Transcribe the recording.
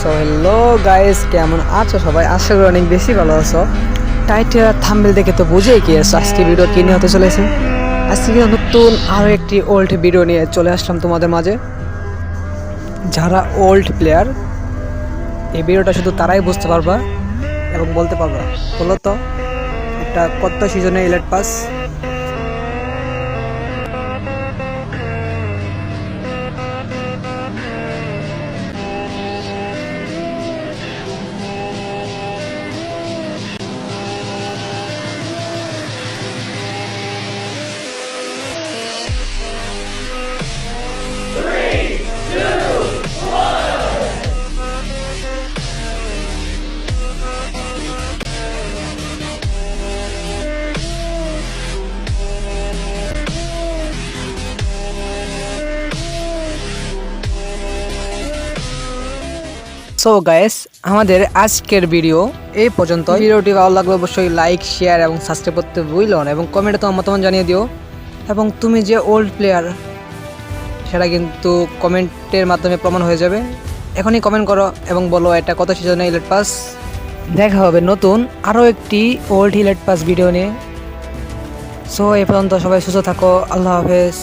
So hello guys কেমন আছো সবাই? আশা করি অনেক বেশি ভালো আছো। টাইটেল আর থাম্বেল দেখে তো বুঝেই কি আছে। আজকে ভিডিও কি নিয়ে হতে চলেছে? আজকে নতুন আরও একটি ওল্ড ভিডিও নিয়ে চলে আসলাম তোমাদের মাঝে। যারা ওল্ড প্লেয়ার এই ভিডিওটা শুধু তারাই বুঝতে পারবা এবং বলতে পারবা। বলো তো একটা কত সিজনে ইলেট পাস সো গাইস আমাদের আজকের ভিডিও এই পর্যন্ত ভিডিওটি ভালো লাগলে অবশ্যই লাইক শেয়ার এবং সাবস্ক্রাইব করতে ভুলো না এবং কমেন্টে তোমার মতামত জানিয়ে দিও। এবং তুমি যে ওল্ড প্লেয়ার সেটা কিন্তু কমেন্টের মাধ্যমে প্রমাণ হয়ে যাবে। এখনই কমেন্ট করো এবং বলো এটা কত সিজনে ইলেট পাস দেখা হবে নতুন আরও একটি ওল্ড ইলেট পাস ভিডিও নিয়ে। সো এই পর্যন্ত সবাই সুস্থ থাকো, আল্লাহ হাফেজ।